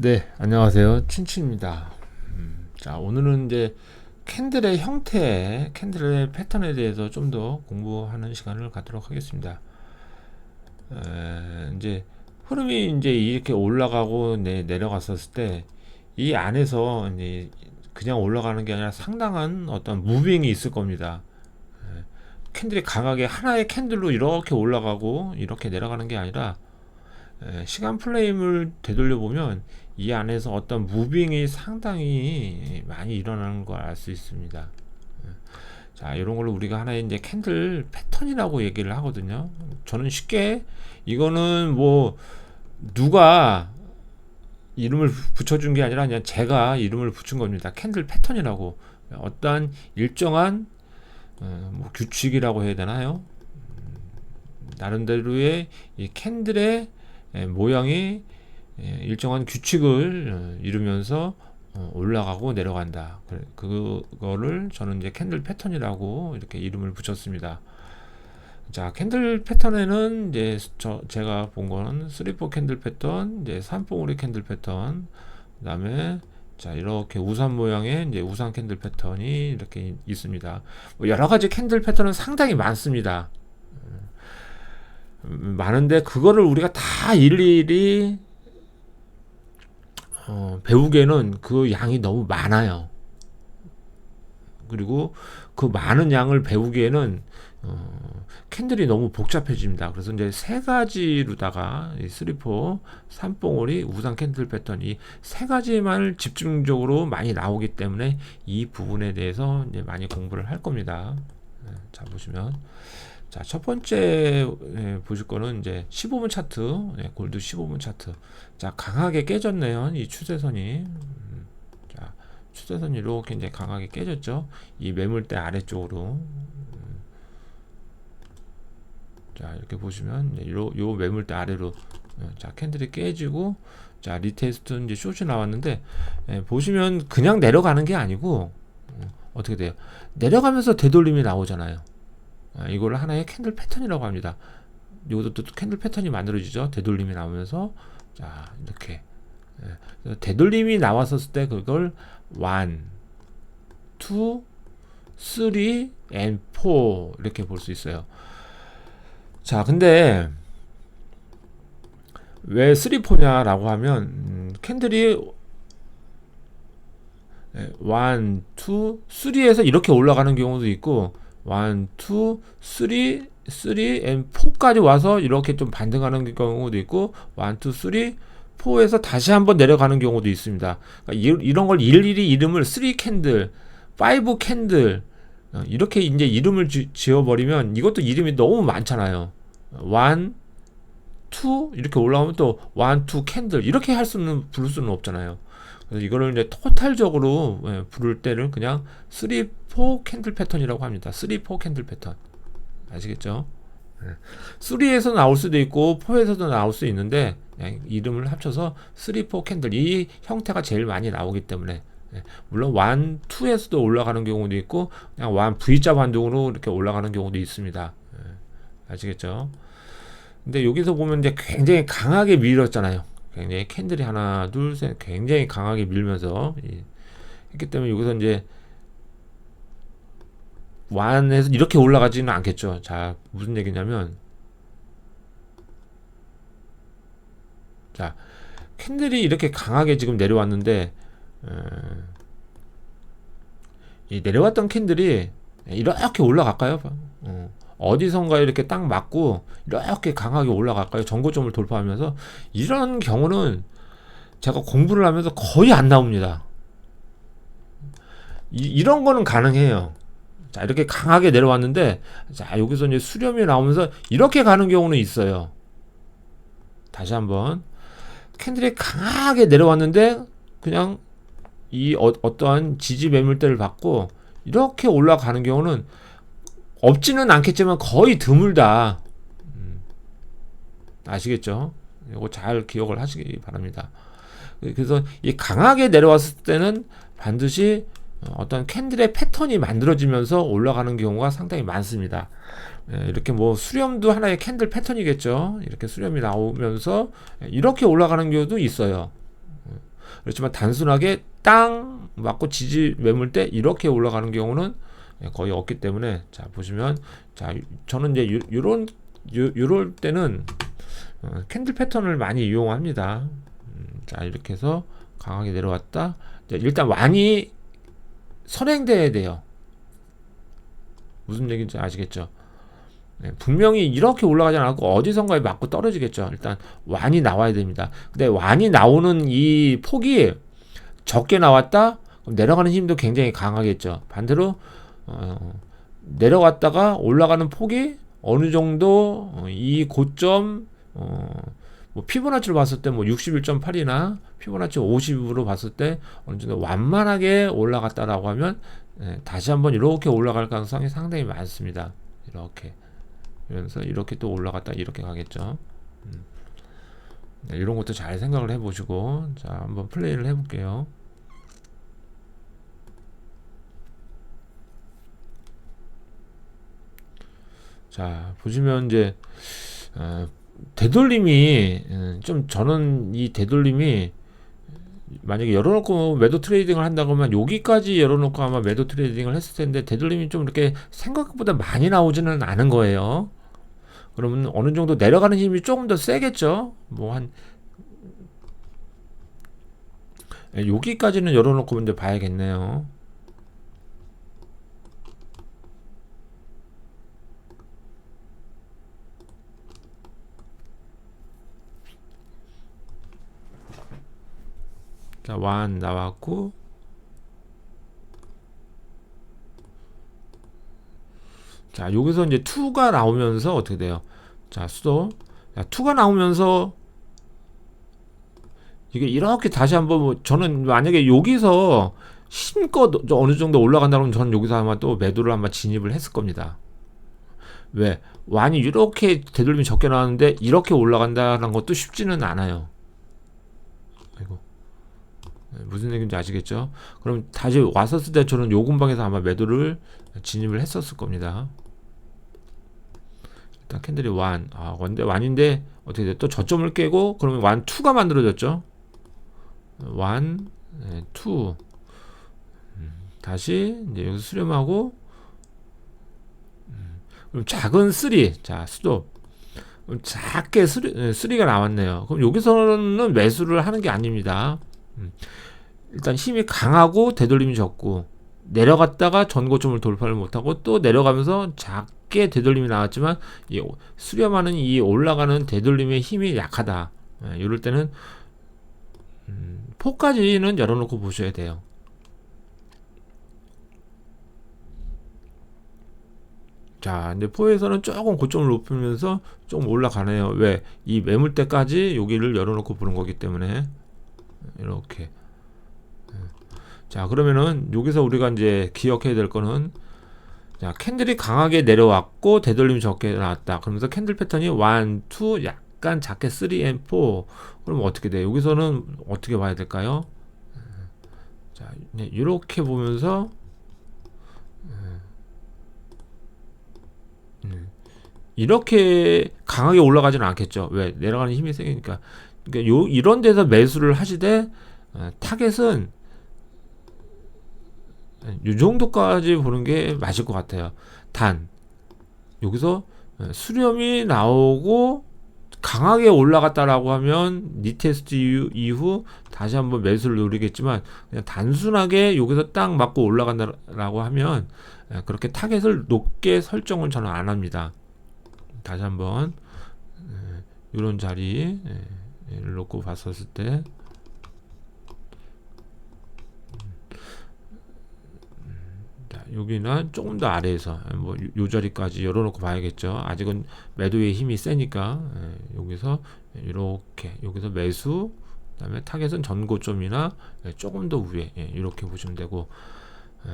네, 안녕하세요. 춘춘입니다. 음, 자, 오늘은 이제 캔들의 형태, 캔들의 패턴에 대해서 좀 더 공부하는 시간을 갖도록 하겠습니다. 에, 이제 흐름이 이제 이렇게 올라가고 내, 내려갔었을 때 이 안에서 이제 그냥 올라가는 게 아니라 상당한 어떤 무빙이 있을 겁니다. 에, 캔들이 강하게 하나의 캔들로 이렇게 올라가고 이렇게 내려가는 게 아니라 에, 시간 프레임을 되돌려 보면 이 안에서 어떤 무빙이 상당히 많이 일어나는 걸 알 수 있습니다. 에, 자, 이런 걸로 우리가 하나의 이제 캔들 패턴이라고 얘기를 하거든요. 저는 쉽게 이거는 뭐 누가 이름을 붙여준 게 아니라 그냥 제가 이름을 붙인 겁니다. 캔들 패턴이라고 어떠한 일정한 어, 뭐 규칙이라고 해야 되나요? 나름대로의 이 캔들의 에, 모양이 에, 일정한 규칙을 어, 이루면서 어, 올라가고 내려간다. 그거를 저는 이제 캔들 패턴이라고 이렇게 이름을 붙였습니다. 자, 캔들 패턴에는 이제 저 제가 본 거는 3포 캔들 패턴, 이제 3봉우리 캔들 패턴, 그다음에 자, 이렇게 우산 모양의 이제 우산 캔들 패턴이 이렇게 있습니다. 뭐 여러 가지 캔들 패턴은 상당히 많습니다. 음, 많은데 그거를 우리가 다 일일이 어, 배우기에는 그 양이 너무 많아요. 그리고 그 많은 양을 배우기에는 어, 캔들이 너무 복잡해집니다. 그래서 이제 세 가지로다가 이 쓰리포, 삼봉오리, 우산 캔들 패턴 이 세 가지만 집중적으로 많이 나오기 때문에 이 부분에 대해서 이제 많이 공부를 할 겁니다. 네, 자 보시면 자 첫 번째 예, 보실 거는 이제 15분 차트, 예, 골드 15분 차트. 자 강하게 깨졌네요. 이 추세선이. 음, 자 추세선이 이렇게 이제 강하게 깨졌죠. 이 매물대 아래쪽으로. 자 이렇게 보시면 이제 요, 요 매물대 아래로 어, 자 캔들이 깨지고 자 리테스트 이제 숏이 나왔는데 예, 보시면 그냥 내려가는 게 아니고 어, 어떻게 돼요 내려가면서 되돌림이 나오잖아요 아, 이걸 하나의 캔들 패턴이라고 합니다. 이것도 또 캔들 패턴이 만들어지죠. 되돌림이 나오면서. 자 이렇게. 예, 되돌림이 나왔었을 때 그걸 1, 2, 3, and 4 이렇게 볼 수 있어요. 자, 근데 왜 3포냐라고 하면 음, 캔들이 1, 2, 3에서 이렇게 올라가는 경우도 있고 1, 2, 3, 3 and 4까지 와서 이렇게 좀 반등하는 경우도 있고 1, 2, 3, 4에서 다시 한번 내려가는 경우도 있습니다. 그러니까 이, 이런 걸 일일이 이름을 3 캔들, 5 캔들 어, 이렇게 이제 이름을 지, 지어버리면 이것도 이름이 너무 많잖아요. 1, 2 이렇게 올라오면 또 1, 2 캔들 이렇게 할 수는 부를 수는 없잖아요. 그래서 이거를 이제 토탈적으로 예, 부를 때를 그냥 3, 4 캔들 패턴이라고 합니다. 3, 4 캔들 패턴 아시겠죠? 3에서 나올 수도 있고 4에서도 나올 수 있는데 그냥 이름을 합쳐서 3, 4 캔들 이 형태가 제일 많이 나오기 때문에 예, 물론 1, 2에서도 올라가는 경우도 있고 그냥 1 V자 반동으로 이렇게 올라가는 경우도 있습니다. 예, 아시겠죠? 근데 여기서 보면 이제 굉장히 강하게 밀었잖아요. 굉장히 캔들이 하나, 둘, 셋 굉장히 강하게 밀면서 이- 했기 때문에 여기서 이제 완에서 이렇게 올라가지는 않겠죠. 자, 무슨 얘기냐면 자, 캔들이 이렇게 강하게 지금 내려왔는데 에, 이 내려왔던 캔들이 이렇게 올라갈까요? 어, 어디선가 이렇게 딱 맞고 이렇게 강하게 올라갈까요? 전고점을 돌파하면서 이런 경우는 제가 공부를 하면서 거의 안 나옵니다. 이, 이런 거는 가능해요. 자, 이렇게 강하게 내려왔는데, 자, 여기서 이제 수렴이 나오면서 이렇게 가는 경우는 있어요. 다시 한번. 캔들이 강하게 내려왔는데, 그냥 이 어, 어떠한 지지 매물대를 받고, 이렇게 올라가는 경우는 없지는 않겠지만 거의 드물다. 음, 아시겠죠? 이거 잘 기억을 하시기 바랍니다. 그래서 이 강하게 내려왔을 때는 반드시 어떤 캔들의 패턴이 만들어지면서 올라가는 경우가 상당히 많습니다. 예, 이렇게 뭐 수렴도 하나의 캔들 패턴이겠죠. 이렇게 수렴이 나오면서 이렇게 올라가는 경우도 있어요. 그렇지만 단순하게 땅 맞고 지지 매물 때 이렇게 올라가는 경우는 예, 거의 없기 때문에 자 보시면 자 저는 이제 요, 요런 요, 요럴 때는 어, 캔들 패턴을 많이 이용합니다. 음, 자 이렇게 해서 강하게 내려왔다. 자, 일단 완이 선행돼야 돼요. 무슨 얘기인지 아시겠죠? 네, 분명히 이렇게 올라가지 않고 어디선가에 맞고 떨어지겠죠. 일단 완이 나와야 됩니다. 근데 완이 나오는 이 폭이 적게 나왔다? 내려가는 힘도 굉장히 강하겠죠. 반대로 어, 내려갔다가 올라가는 폭이 어느 정도 어, 이 고점 어, 뭐 피보나치로 봤을 때 뭐 61.8이나 피보나치 50으로 봤을 때 어느 정도 완만하게 올라갔다라고 하면 예, 다시 한번 이렇게 올라갈 가능성이 상당히 많습니다. 이렇게 이러면서 이렇게 또 올라갔다 이렇게 가겠죠. 음. 네, 이런 것도 잘 생각을 해보시고 자 한번 플레이를 해볼게요. 자 보시면 이제 어, 되돌림이 음, 좀 저는 이 되돌림이 만약에 열어놓고 매도 트레이딩을 한다고 하면 여기까지 열어놓고 아마 매도 트레이딩을 했을 텐데 되돌림이 좀 이렇게 생각보다 많이 나오지는 않은 거예요. 그러면 어느 정도 내려가는 힘이 조금 더 세겠죠. 뭐 한 여기까지는 열어놓고 이제 봐야겠네요. 자, 완 나왔고 자, 여기서 이제 2가 나오면서 어떻게 돼요? 자, 수도. 자, 2가 나오면서 이게 이렇게 다시 한번 뭐 저는 만약에 여기서 힘껏 어느 정도 올라간다면 저는 여기서 아마 또 매도를 아마 진입을 했을 겁니다. 왜? 완이 이렇게 되돌림이 적게 나왔는데 이렇게 올라간다는 것도 쉽지는 않아요. 네, 무슨 얘기인지 아시겠죠? 그럼 다시 왔었을 때 저는 요 근방에서 아마 매도를 진입을 했었을 겁니다. 일단 캔들이 완, 아, 원데 완인데 어떻게 돼? 또 저점을 깨고 그러면 완 2가 만들어졌죠. 완, 네, 2. 음, 다시 이제 여기서 수렴하고 음, 그럼 작은 3, 자 스톱. 작게 3, 3가 나왔네요. 그럼 여기서는 매수를 하는 게 아닙니다. 음. 일단 힘이 강하고 되돌림이 적고 내려갔다가 전고점을 돌파를 못하고 또 내려가면서 작게 되돌림이 나왔지만 이 수렴하는 이 올라가는 되돌림의 힘이 약하다. 예, 이럴 때는 음, 포까지는 열어놓고 보셔야 돼요. 자, 근데 포에서는 조금 고점을 높이면서 조금 올라가네요. 왜? 이 매물대까지 여기를 열어놓고 보는 거기 때문에 이렇게 자 그러면은 여기서 우리가 이제 기억해야 될 거는 자 캔들이 강하게 내려왔고 되돌림 적게 나왔다. 그러면서 캔들 패턴이 1, 2 약간 작게 3 and 4 그럼 어떻게 돼 여기서는 어떻게 봐야 될까요? 자 이렇게 보면서 이렇게 강하게 올라가지는 않겠죠. 왜? 내려가는 힘이 세니까 그러니까 요 이런 데서 매수를 하시되 어, 타겟은 이 정도까지 보는 게 맞을 것 같아요. 단 여기서 어, 수렴이 나오고 강하게 올라갔다라고 하면 리테스트 이후 다시 한번 매수를 노리겠지만 그냥 단순하게 여기서 딱 맞고 올라간다라고 하면 어, 그렇게 타겟을 높게 설정은 저는 안 합니다. 다시 한번 이런 자리 를 놓고 봤었을 때 여기는 조금 더 아래에서 뭐 요 자리까지 열어놓고 봐야겠죠. 아직은 매도의 힘이 세니까 예, 여기서 이렇게 여기서 매수 그다음에 타겟은 전고점이나 예, 조금 더 위에 예, 이렇게 보시면 되고 예,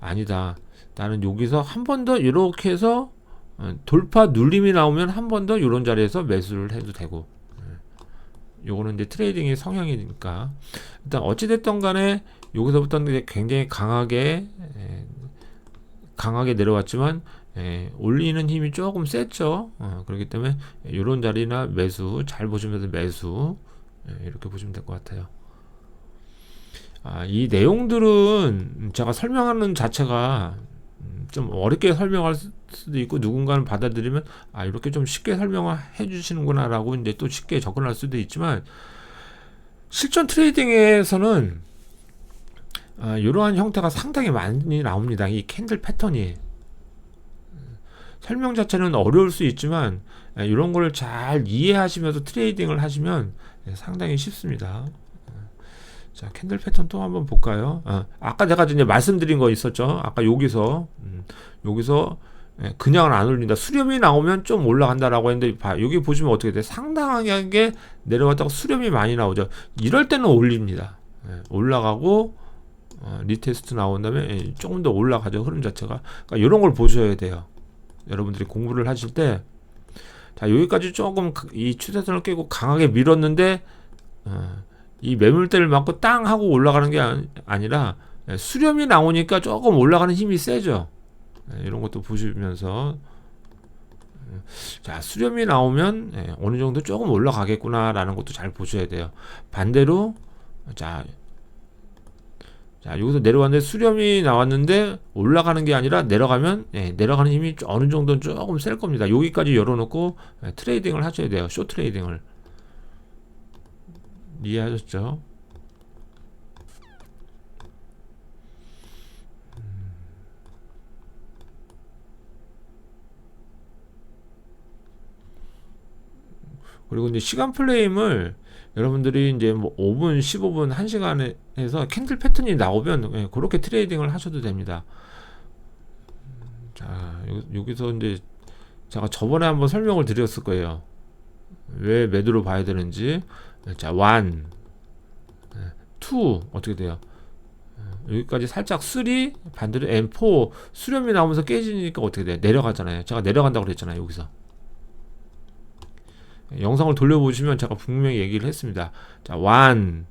아니다. 나는 여기서 한 번 더 이렇게 해서 어, 돌파 눌림이 나오면 한 번 더 이런 자리에서 매수를 해도 되고 요거는 이제 트레이딩의 성향이니까. 일단 어찌됐던 간에 여기서부터 는 굉장히 강하게 에, 강하게 내려왔지만 에, 올리는 힘이 조금 셌죠. 어, 그렇기 때문에 이런 자리나 매수 잘 보시면서 매수 에, 이렇게 보시면 될 것 같아요. 아, 이 내용들은 제가 설명하는 자체가 음, 좀 어렵게 설명할 수- 수도 있고 누군가는 받아들이면 아 이렇게 좀 쉽게 설명해 주시는구나라고 이제 또 쉽게 접근할 수도 있지만 실전 트레이딩에서는 아, 이러한 형태가 상당히 많이 나옵니다. 이 캔들 패턴이 설명 자체는 어려울 수 있지만 예, 이런 걸 잘 이해하시면서 트레이딩을 하시면 예, 상당히 쉽습니다. 예. 자, 캔들 패턴 또 한번 볼까요? 아, 아까 제가 이제 말씀드린 거 있었죠. 아까 여기서 음, 여기서 예, 그냥은 안 올린다. 수렴이 나오면 좀 올라간다라고 했는데 봐, 여기 보시면 어떻게 돼? 상당하게 내려갔다가 수렴이 많이 나오죠. 이럴 때는 올립니다. 예, 올라가고 어, 리테스트 나온 다음에 예, 조금 더 올라가죠. 흐름 자체가. 그러니까 이런 걸 보셔야 돼요. 여러분들이 공부를 하실 때, 자, 여기까지 조금 그- 이 추세선을 깨고 강하게 밀었는데, 어, 이 매물대를 맞고 땅 하고 올라가는 게 아니- 아니라, 예, 수렴이 나오니까 조금 올라가는 힘이 세죠. 예, 이런 것도 보시면서, 음, 자, 수렴이 나오면 예, 어느 정도 조금 올라가겠구나라는 것도 잘 보셔야 돼요. 반대로, 자, 자, 여기서 내려왔는데 수렴이 나왔는데 올라가는 게 아니라 내려가면 예, 내려가는 힘이 좀 어느 정도는 조금 셀 겁니다. 여기까지 열어놓고 예, 트레이딩을 하셔야 돼요. 쇼 트레이딩을 이해하셨죠? 음. 그리고 이제 시간 프레임을 여러분들이 이제 뭐 5분, 15분, 1시간에 해서 캔들 패턴이 나오면 예, 그렇게 트레이딩을 하셔도 됩니다. 음, 자, 여- 여기서 이제 제가 저번에 한번 설명을 드렸을 거예요. 왜 매도를 봐야 되는지. 자, 1, 2 어떻게 돼요? 예, 여기까지 살짝 3 반대로 M4 수렴이 나오면서 깨지니까 어떻게 돼요? 내려가잖아요. 제가 내려간다고 그랬잖아요. 여기서. 영상을 돌려보시면 제가 분명히 얘기를 했습니다. 자, 1,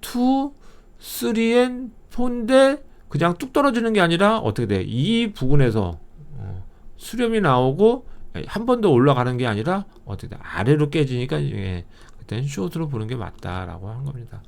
2, 3엔 4인데 그냥 뚝 떨어지는 게 아니라 어떻게 돼? 이 부분에서 어, 수렴이 나오고 한 번 더 올라가는 게 아니라 어떻게 돼? 아래로 깨지니까 예, 그때는 숏으로 보는 게 맞다라고 한 겁니다.